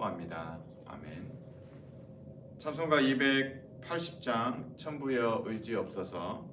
기뻐합니다. 아멘. 찬송가 280장 천부여 의지 없어서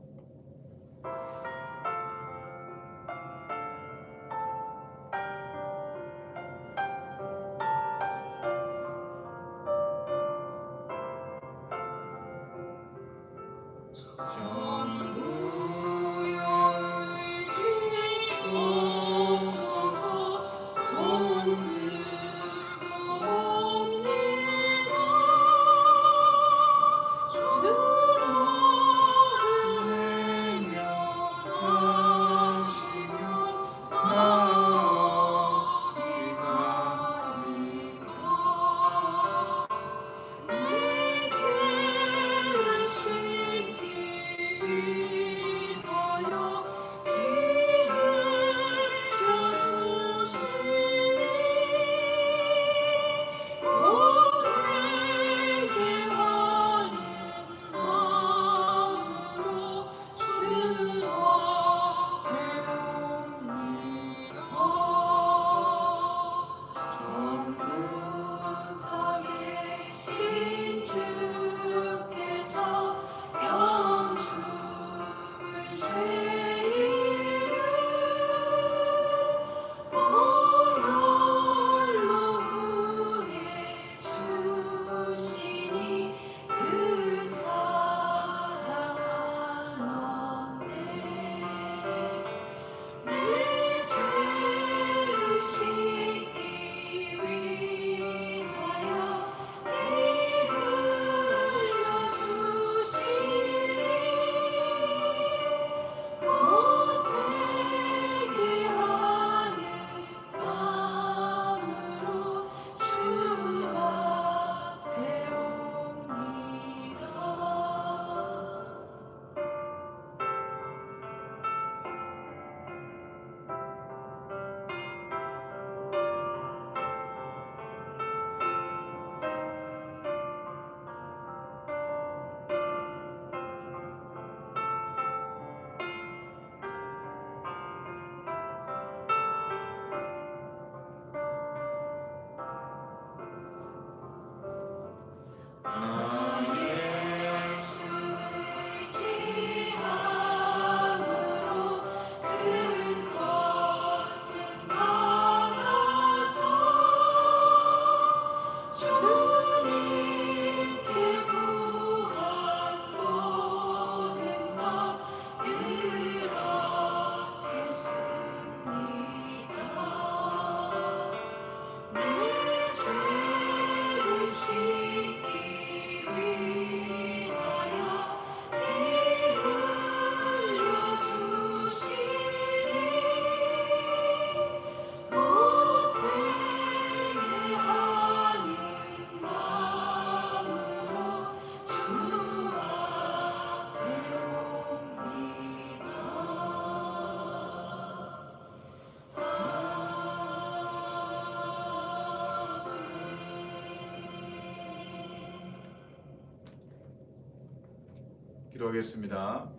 기도하겠습니다.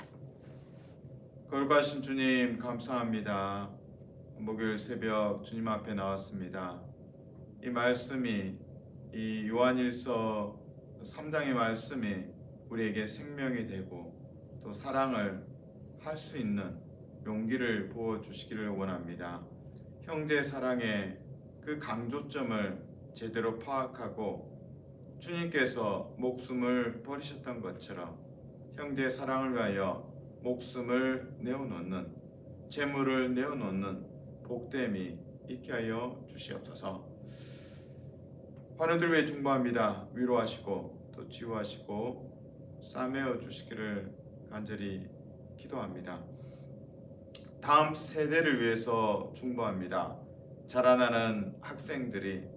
거룩하신 주님 감사합니다. 목요일 새벽 주님 앞에 나왔습니다. 이 말씀이 이 요한일서 3장의 말씀이 우리에게 생명이 되고 또 사랑을 할 수 있는 용기를 부어 주시기를 원합니다. 형제 사랑의 그 강조점을 제대로 파악하고 주님께서 목숨을 버리셨던 것처럼 형제 사랑을 위하여 목숨을 내어놓는 재물을 내어놓는 복됨이 있게 하여 주시옵소서. 환우들 위해 중보합니다. 위로하시고 또 치유하시고 싸매어 주시기를 간절히 기도합니다. 다음 세대를 위해서 중보합니다. 자라나는 학생들이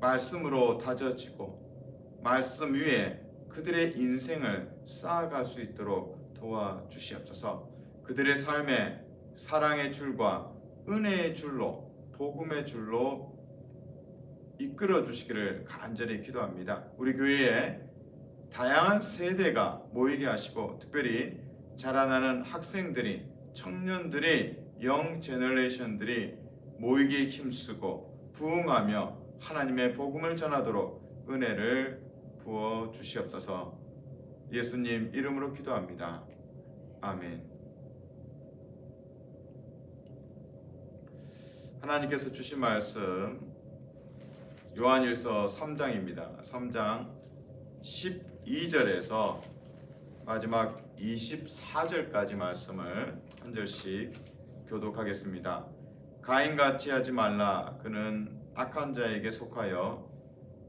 말씀으로 다져지고 말씀 위에 그들의 인생을 쌓아갈 수 있도록 도와주시옵소서. 그들의 삶에 사랑의 줄과 은혜의 줄로 복음의 줄로 이끌어 주시기를 간절히 기도합니다. 우리 교회에 다양한 세대가 모이게 하시고 특별히 자라나는 학생들이 청년들이 영 제너레이션들이 모이기에 힘쓰고 부흥하며 하나님의 복음을 전하도록 은혜를 부어 주시옵소서. 예수님 이름으로 기도합니다. 아멘. 하나님께서 주신 말씀 요한일서 3장입니다. 3장 12절에서 마지막 24절까지 말씀을 한 절씩 교독하겠습니다. 가인같이 하지 말라 그는 악한 자에게 속하여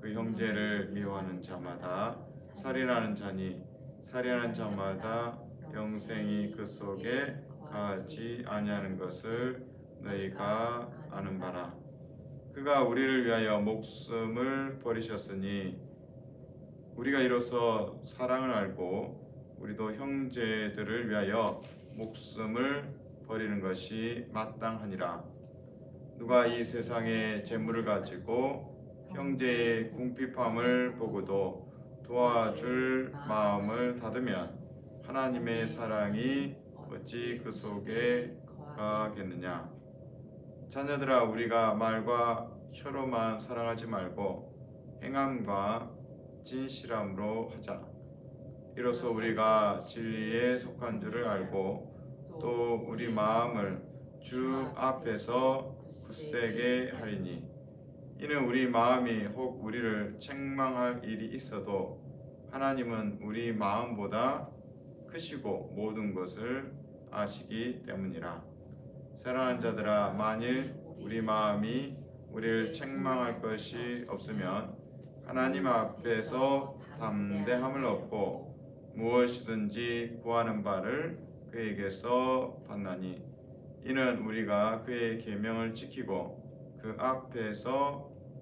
그 형제를 미워하는 자마다 살인하는 자니 살인하는 자마다 영생이 그 속에 가지 아니하는 것을 너희가 아는 바라. 그가 우리를 위하여 목숨을 버리셨으니 우리가 이로써 사랑을 알고 우리도 형제들을 위하여 목숨을 버리는 것이 마땅하니라. 누가 이 세상의 재물을 가지고 형제의 궁핍함을 보고도 도와줄 마음을 닫으면 하나님의 사랑이 어찌 그 속에 가겠느냐? 자녀들아 우리가 말과 혀로만 사랑하지 말고 행함과 진실함으로 하자. 이로써 우리가 진리에 속한 줄을 알고 또 우리 마음을 주 앞에서 굳세게 하리니 이는 우리 마음이 혹 우리를 책망할 일이 있어도 하나님은 우리 마음보다 크시고 모든 것을 아시기 때문이라. 사랑하는 자들아 만일 우리 마음이 우리를 책망할 것이 없으면 하나님 앞에서 담대함을 얻고 무엇이든지 구하는 바를 그에게서 받나니 이는 우리가 그의 계명을 지키고 그 앞에서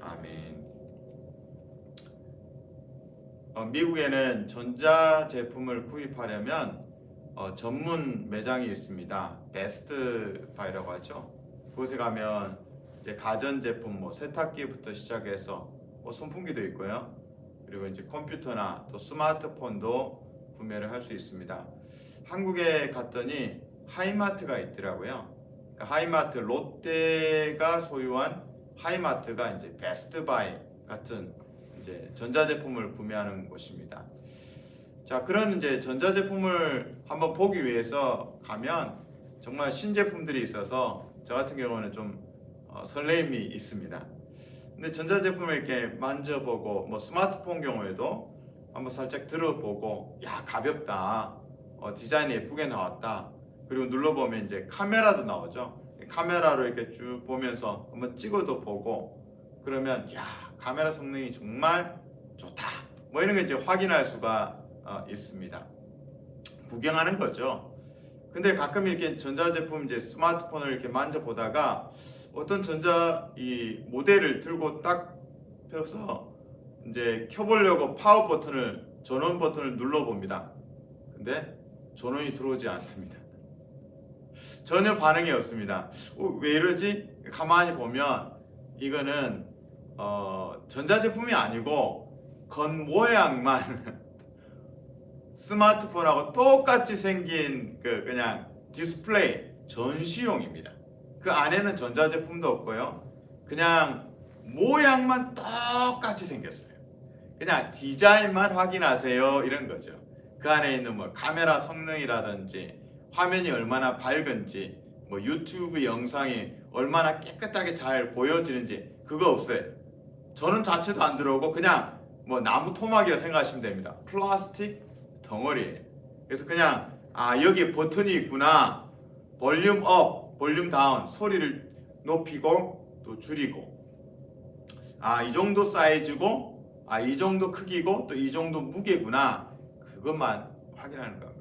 아멘. 어, 미국에는 전자 제품을 구입하려면 어, 전문 매장이 있습니다. 베스트 바이라고 하죠. 그곳에 가면 이제 가전 제품, 뭐 세탁기부터 시작해서 뭐 선풍기도 있고요. 그리고 이제 컴퓨터나 또 스마트폰도 구매를 할 수 있습니다. 한국에 갔더니 하이마트가 있더라고요. 그러니까 하이마트 롯데가 소유한 하이마트가 이제 베스트바이 같은 이제 전자제품을 구매하는 곳입니다. 자, 그런 이제 전자제품을 한번 보기 위해서 가면 정말 신제품들이 있어서 저 같은 경우는 좀 어, 설레임이 있습니다. 근데 전자제품을 이렇게 만져보고 뭐 스마트폰 경우에도 한번 살짝 들어보고 야 가볍다 어, 디자인이 예쁘게 나왔다 그리고 눌러보면 이제 카메라도 나오죠 카메라로 이렇게 쭉 보면서 한번 찍어도 보고 그러면 야 카메라 성능이 정말 좋다 뭐 이런 거 이제 확인할 수가 어, 있습니다 구경하는 거죠 근데 가끔 이렇게 전자제품 이제 스마트폰을 이렇게 만져보다가 어떤 전자 이 모델을 들고 딱 펴서 이제 켜보려고 파워 버튼을 전원 버튼을 눌러봅니다. 근데 전원이 들어오지 않습니다. 전혀 반응이 없습니다. 어, 왜 이러지? 가만히 보면 이거는 어, 전자제품이 아니고 건 모양만 스마트폰하고 똑같이 생긴 그 그냥 디스플레이 전시용입니다. 그 안에는 전자제품도 없고요. 그냥 모양만 똑같이 생겼어요. 그냥 디자인만 확인하세요 이런 거죠. 그 안에 있는 뭐 카메라 성능이라든지 화면이 얼마나 밝은지 뭐 유튜브 영상이 얼마나 깨끗하게 잘 보여지는지 그거 없어요. 저는 자체도 안 들어오고 그냥 뭐 나무 토막이라 생각하시면 됩니다. 플라스틱 덩어리예요. 그래서 그냥 아 여기에 버튼이 있구나. 볼륨 업, 볼륨 다운 소리를 높이고 또 줄이고 아 이 정도 사이즈고 아 이 정도 크기고 또 이 정도 무게구나 그것만 확인하는 겁니다.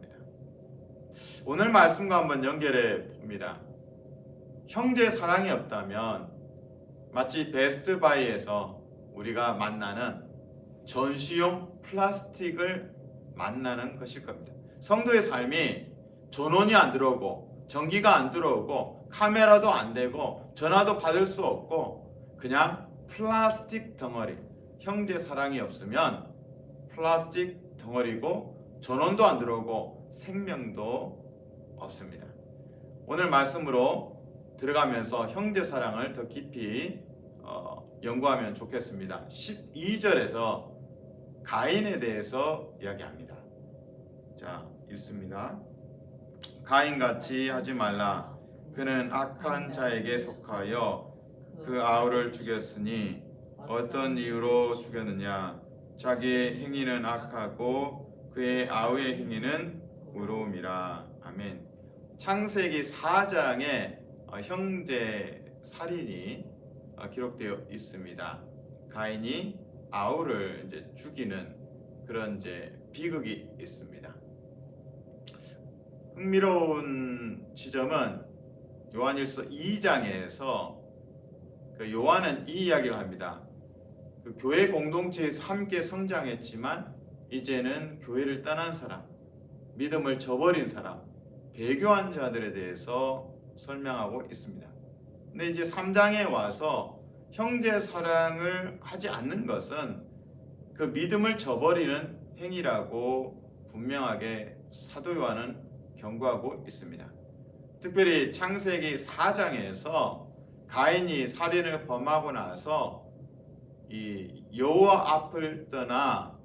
오늘 말씀과 한번 연결해 봅니다. 형제 사랑이 없다면 마치 베스트바이에서 우리가 만나는 전시용 플라스틱을 만나는 것일 겁니다. 성도의 삶이 전원이 안 들어오고 전기가 안 들어오고 카메라도 안 되고 전화도 받을 수 없고 그냥 플라스틱 덩어리 형제 사랑이 없으면 플라스틱 덩어리고 전원도 안 들어오고 생명도 없습니다. 오늘 말씀으로 들어가면서 형제 사랑을 더 깊이 어, 연구하면 좋겠습니다. 12절에서 가인에 대해서 이야기합니다. 자, 읽습니다. 가인같이 하지 말라. 그는 악한 자에게 속하여 그 아우를 죽였으니 어떤 이유로 죽였느냐? 자기의 행위는 악하고 그의 아우의 행위는 의로움이라. 아멘. 창세기 4장에 어, 형제 살인이 어, 기록되어 있습니다. 가인이 아우를 이제 죽이는 그런 이제 비극이 있습니다. 흥미로운 지점은 요한일서 2장에서 그 요한은 이 이야기를 합니다. 그 교회 공동체에서 함께 성장했지만 이제는 교회를 떠난 사람, 믿음을 저버린 사람, 배교한 자들에 대해서 설명하고 있습니다. 근데 이제 3장에 와서 형제 사랑을 하지 않는 것은 그 믿음을 저버리는 행위라고 분명하게 사도 요한은 경고하고 있습니다. 특별히 창세기 4장에서 가인이 살인을 범하고 나서 이 여호와 앞을 떠나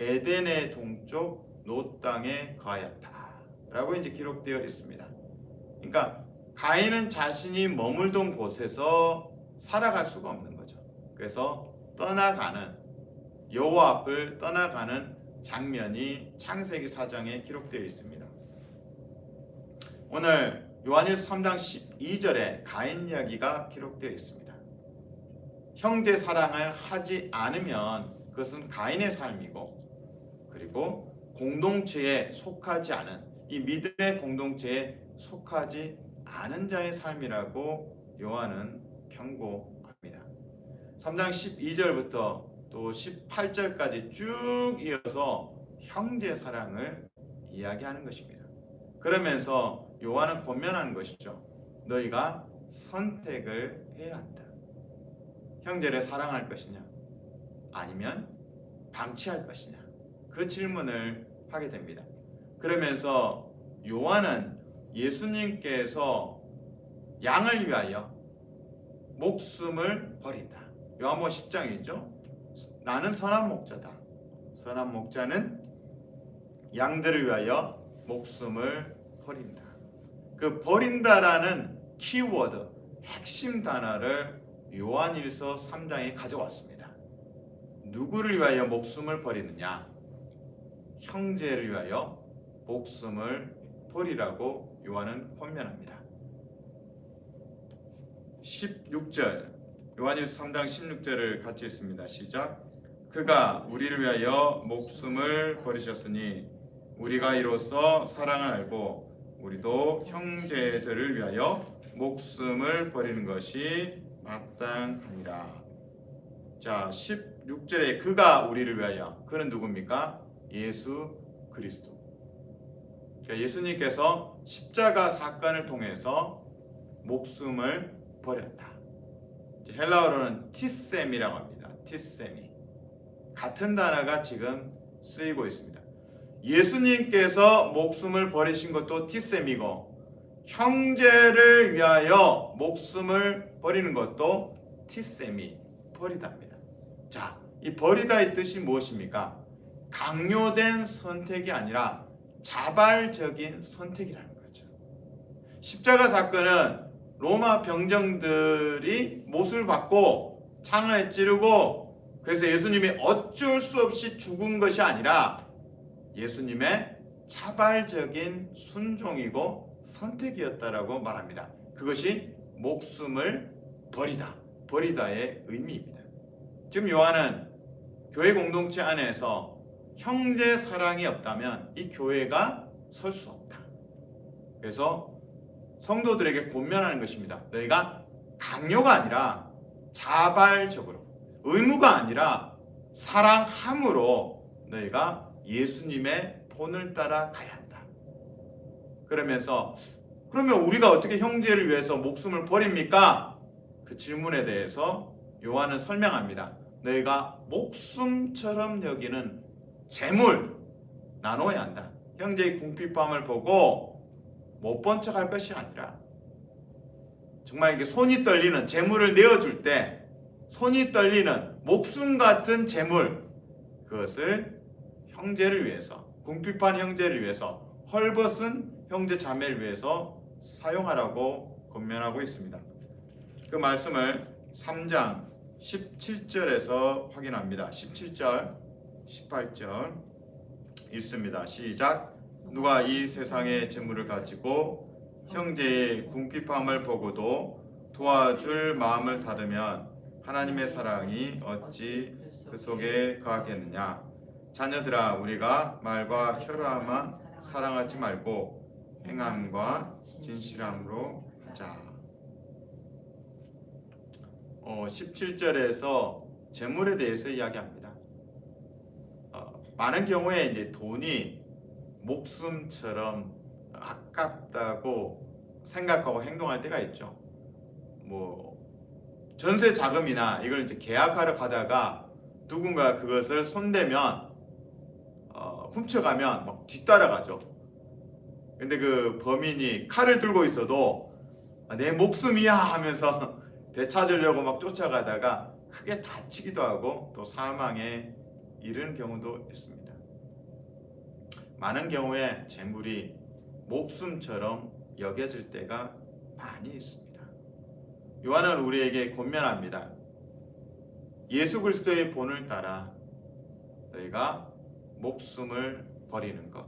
에덴의 동쪽 노 땅에 거하였다라고 이제 기록되어 있습니다. 그러니까 가인은 자신이 머물던 곳에서 살아갈 수가 없는 거죠. 그래서 떠나가는 여호와 앞을 떠나가는 장면이 창세기 4장에 기록되어 있습니다. 오늘 요한일서 3장 12절에 가인 이야기가 기록되어 있습니다. 형제 사랑을 하지 않으면 그것은 가인의 삶이고 그리고 공동체에 속하지 않은 이 믿음의 공동체에 속하지 않은 자의 삶이라고 요한은 경고합니다. 3장 12절부터 또 18절까지 쭉 이어서 형제 사랑을 이야기하는 것입니다. 그러면서 요한은 권면하는 것이죠. 너희가 선택을 해야 한다. 형제를 사랑할 것이냐? 아니면 방치할 것이냐? 그 질문을 하게 됩니다. 그러면서 요한은 예수님께서 양을 위하여 목숨을 버린다. 요한복음 10장이죠. 나는 선한 목자다. 선한 목자는 양들을 위하여 목숨을 버린다. 그 버린다라는 키워드 핵심 단어를 요한일서 3장에 가져왔습니다. 누구를 위하여 목숨을 버리느냐? 형제를 위하여 목숨을 버리라고 요한은 권면합니다. 16절 요한일서 3장 16절을 같이 읽습니다. 시작. 그가 우리를 위하여 목숨을 버리셨으니 우리가 이로써 사랑을 알고 우리도 형제들을 위하여 목숨을 버리는 것이 마땅하니라. 자, 16절에 그가 우리를 위하여 그는 누굽니까? 예수 그리스도. 그러니까 예수님께서 십자가 사건을 통해서 목숨을 버렸다. 헬라어로는 티셈이라고 합니다. 티셈이 같은 단어가 지금 쓰이고 있습니다. 예수님께서 목숨을 버리신 것도 티셈이고 형제를 위하여 목숨을 버리는 것도 티셈이 버리다입니다. 자, 이 버리다의 뜻이 무엇입니까? 강요된 선택이 아니라 자발적인 선택이라는 거죠. 십자가 사건은 로마 병정들이 못을 받고 창을 찌르고 그래서 예수님이 어쩔 수 없이 죽은 것이 아니라 예수님의 자발적인 순종이고 선택이었다라고 말합니다. 그것이 목숨을 버리다, 버리다의 의미입니다. 지금 요한은 교회 공동체 안에서 형제 사랑이 없다면 이 교회가 설 수 없다. 그래서 성도들에게 권면하는 것입니다. 너희가 강요가 아니라 자발적으로 의무가 아니라 사랑함으로 너희가 예수님의 본을 따라 가야 한다. 그러면서 그러면 우리가 어떻게 형제를 위해서 목숨을 버립니까? 그 질문에 대해서 요한은 설명합니다. 너희가 목숨처럼 여기는 재물 나눠야 한다. 형제의 궁핍함을 보고 못 본 척 할 것이 아니라 정말 이게 손이 떨리는 재물을 내어줄 때 손이 떨리는 목숨 같은 재물 그것을 형제를 위해서 궁핍한 형제를 위해서 헐벗은 형제 자매를 위해서 사용하라고 권면하고 있습니다. 그 말씀을 3장 17절에서 확인합니다. 17절, 18절 읽습니다. 시작. 누가 이 세상의 재물을 가지고 형제의 궁핍함을 보고도 도와줄 마음을 닫으면 하나님의 사랑이 어찌 그 속에 거하겠느냐? 자녀들아, 우리가 말과 혀로만 사랑하지 말고 행함과 진실함으로 하자. 어, 17절에서 재물에 대해서 이야기합니다. 어, 많은 경우에 이제 돈이 목숨처럼 아깝다고 생각하고 행동할 때가 있죠. 뭐 전세 자금이나 이걸 이제 계약하러 가다가 누군가 그것을 손대면 어, 훔쳐가면 막 뒤따라가죠. 근데 그 범인이 칼을 들고 있어도 아, 내 목숨이야 하면서 되찾으려고 막 쫓아가다가 크게 다치기도 하고 또 사망에 이르는 경우도 있습니다. 많은 경우에 재물이 목숨처럼 여겨질 때가 많이 있습니다. 요한은 우리에게 권면합니다. 예수 그리스도의 본을 따라 너희가 목숨을 버리는 것.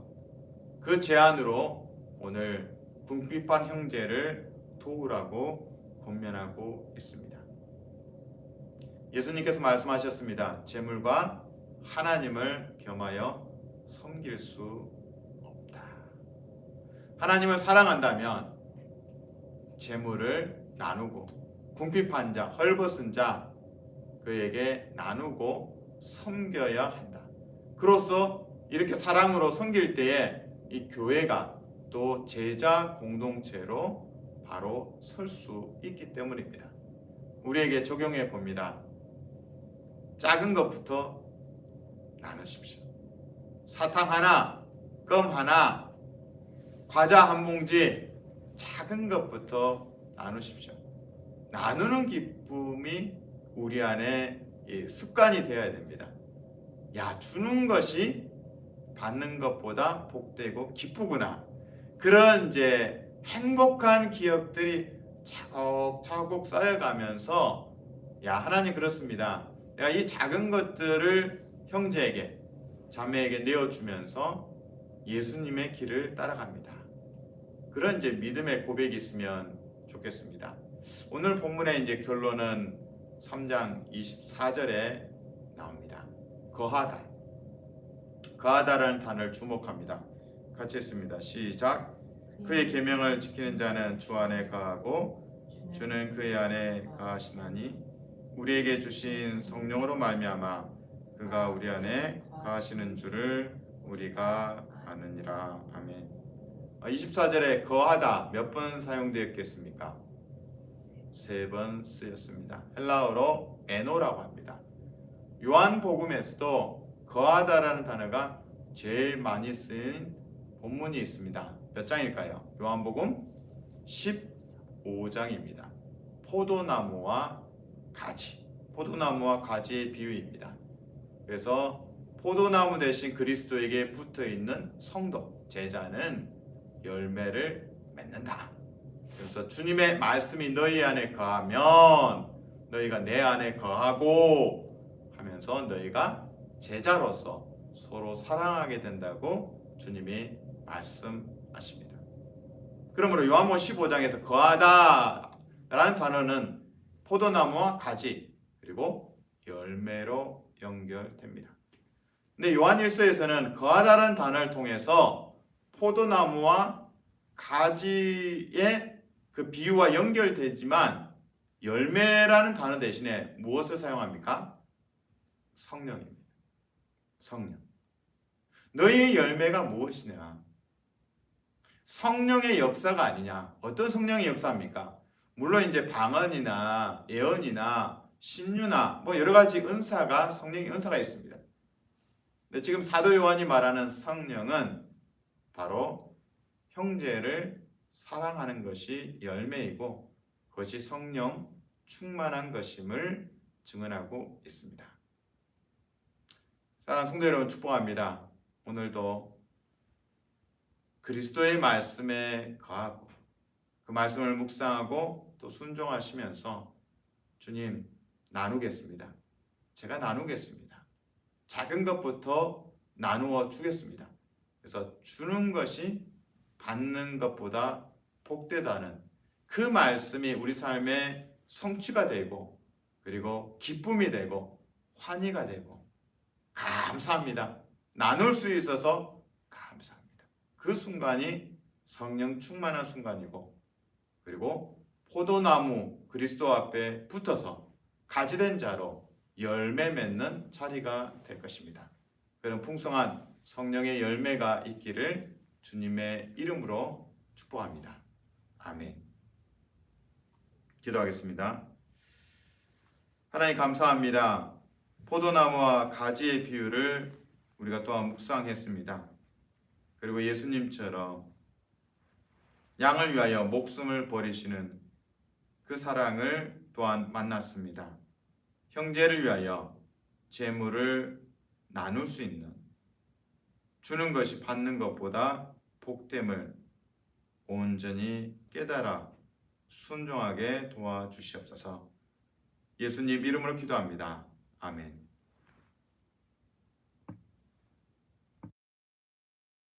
그 제안으로 오늘 궁핍한 형제를 도우라고 권면하고 있습니다. 예수님께서 말씀하셨습니다. 재물과 하나님을 겸하여 섬길 수 없다. 하나님을 사랑한다면 재물을 나누고 궁핍한 자, 헐벗은 자 그에게 나누고 섬겨야 한다. 그로써 이렇게 사랑으로 섬길 때에 이 교회가 또 제자 공동체로 바로 설 수 있기 때문입니다. 우리에게 적용해 봅니다. 작은 것부터 나누십시오. 사탕 하나, 껌 하나, 과자 한 봉지, 작은 것부터 나누십시오. 나누는 기쁨이 우리 안에 이 습관이 되어야 됩니다. 야, 주는 것이 받는 것보다 복되고 기쁘구나. 그런 이제 행복한 기억들이 차곡차곡 쌓여가면서 야, 하나님 그렇습니다. 내가 이 작은 것들을 형제에게 자매에게 내어주면서 예수님의 길을 따라갑니다. 그런 이제 믿음의 고백이 있으면 좋겠습니다. 오늘 본문의 이제 결론은 3장 24절에 나옵니다. 거하다. 거하다라는 단어를 주목합니다. 같이 했습니다. 시작. 그의 계명을 지키는 자는 주 안에 거하고 주는 그의 안에 거하시나니 우리에게 주신 성령으로 말미암아 그가 우리 안에 거하시는 줄을 우리가 아느니라. 아멘. 24절에 거하다 몇 번 사용되었겠습니까? 세 번 쓰였습니다. 헬라어로 에노라고 합니다. 요한복음에서도 거하다라는 단어가 제일 많이 쓰인 본문이 있습니다. 몇 장일까요? 요한복음 15장입니다. 포도나무와 가지. 포도나무와 가지의 비유입니다. 그래서 포도나무 대신 그리스도에게 붙어 있는 성도, 제자는 열매를 맺는다. 그래서 주님의 말씀이 너희 안에 거하면 너희가 내 안에 거하고 하면서 너희가 제자로서 서로 사랑하게 된다고 주님이 말씀하십니다. 그러므로 요한복음 15장에서 거하다라는 단어는 포도나무와 가지 그리고 열매로 연결됩니다. 근데 요한 1서에서는 거하다라는 단어를 통해서 포도나무와 가지의 그 비유와 연결되지만 열매라는 단어 대신에 무엇을 사용합니까? 성령입니다. 성령. 너희의 열매가 무엇이냐? 성령의 역사가 아니냐? 어떤 성령의 역사입니까? 물론 이제 방언이나 예언이나 신유나 뭐 여러 가지 은사가 성령의 은사가 있습니다. 근데 지금 사도 요한이 말하는 성령은 바로 형제를 사랑하는 것이 열매이고 그것이 성령 충만한 것임을 증언하고 있습니다. 사랑하는 성도 여러분 축복합니다. 오늘도 그리스도의 말씀에 거하고 그 말씀을 묵상하고 또 순종하시면서 주님 나누겠습니다. 제가 나누겠습니다. 작은 것부터 나누어 주겠습니다. 그래서 주는 것이 받는 것보다 복되다는 그 말씀이 우리 삶의 성취가 되고 그리고 기쁨이 되고 환희가 되고 감사합니다. 나눌 수 있어서 감사합니다. 그 순간이 성령 충만한 순간이고 그리고 포도나무 그리스도 앞에 붙어서 가지된 자로 열매 맺는 자리가 될 것입니다. 그런 풍성한 성령의 열매가 있기를 주님의 이름으로 축복합니다. 아멘. 기도하겠습니다. 하나님 감사합니다. 포도나무와 가지의 비유를 우리가 또한 묵상했습니다. 그리고 예수님처럼 양을 위하여 목숨을 버리시는 그 사랑을 또한 만났습니다. 형제를 위하여 재물을 나눌 수 있는 주는 것이 받는 것보다 복됨을 온전히 깨달아 순종하게 도와주시옵소서. 예수님 이름으로 기도합니다. 아멘.